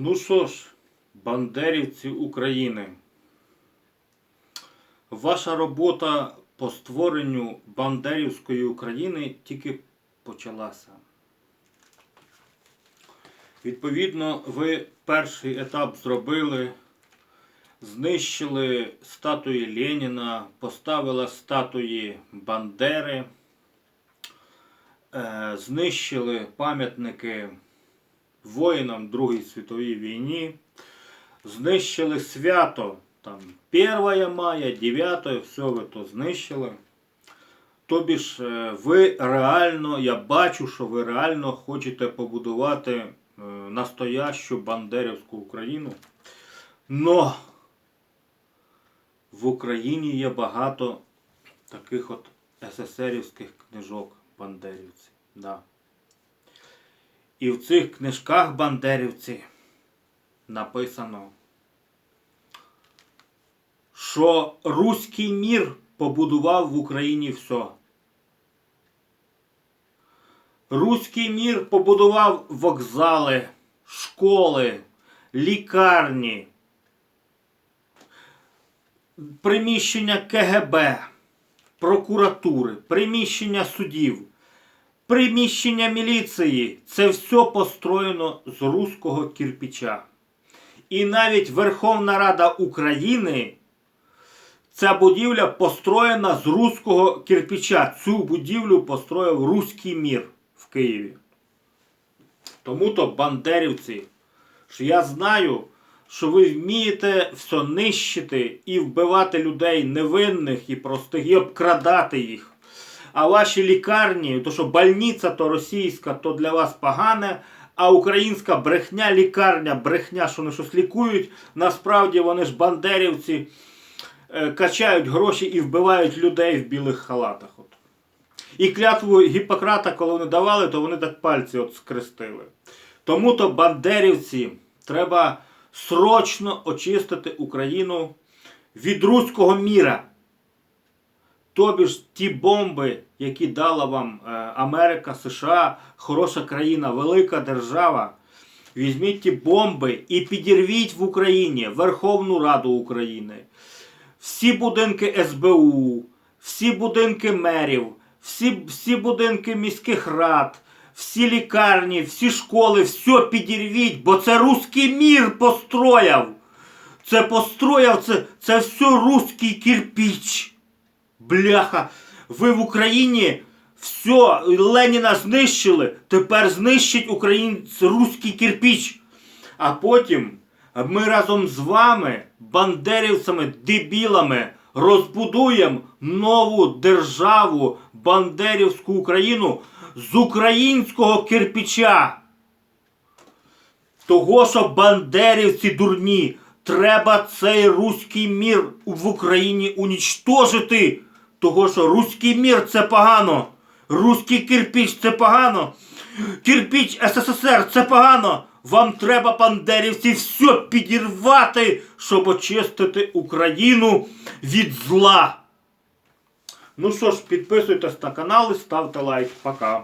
Ну що ж, бандерівці України. Ваша робота по створенню Бандерівської України тільки почалася. Відповідно, ви перший етап зробили, знищили статуї Леніна, поставили статуї Бандери, е, знищили пам'ятники воїнам Другій світовій війні, знищили свято, там 1 мая, 9, все ви то знищили. Тобі ж е, ви реально, я бачу, що ви реально хочете побудувати е, настоящу Бандерівську Україну. Но в Україні є багато таких от СССРівських книжок бандерівців. Да. І в цих книжках бандерівці написано, що руський мір побудував в Україні все. Руський мір побудував вокзали, школи, лікарні, приміщення КГБ, прокуратури, приміщення судів, приміщення міліції. Це все построєно з руського кирпича. І навіть Верховна Рада України, ця будівля построєна з руського кирпича. Цю будівлю построїв Руський мір в Києві. Тому то бандерівці, що я знаю, що ви вмієте все нищити і вбивати людей невинних і простих, і обкрадати їх. А ваші лікарні, то що больниця то російська, то для вас погане, а українська брехня, лікарня, брехня, що вони щось лікують, насправді вони ж бандерівці е, качають гроші і вбивають людей в білих халатах. От. І клятву Гіппократа, коли вони давали, то вони так пальці от скрестили. Тому то бандерівці треба срочно очистити Україну від руського міра. Тобі ж ті бомби, які дала вам е, Америка, США, хороша країна, велика держава. Візьміть ті бомби і підірвіть в Україні Верховну Раду України, всі будинки СБУ, всі будинки мерів, всі, всі будинки міських рад, всі лікарні, всі школи, все підірвіть, бо це руський мір построяв. Це построяв, це, це все руський кирпич. Бляха, ви в Україні все, Леніна знищили, тепер знищить українць руський кирпич. А потім ми разом з вами, бандерівцями, дебілами, розбудуємо нову державу, Бандерівську Україну з українського кирпича. Того, що бандерівці дурні, треба цей руський мір в Україні унічтожити. Того, що руський мір це погано. Руський кирпіч це погано. Кирпіч СССР це погано. Вам треба, Пандерівці, все підірвати, щоб очистити Україну від зла. Ну що ж, підписуйтесь на канал і ставте лайк. Пока.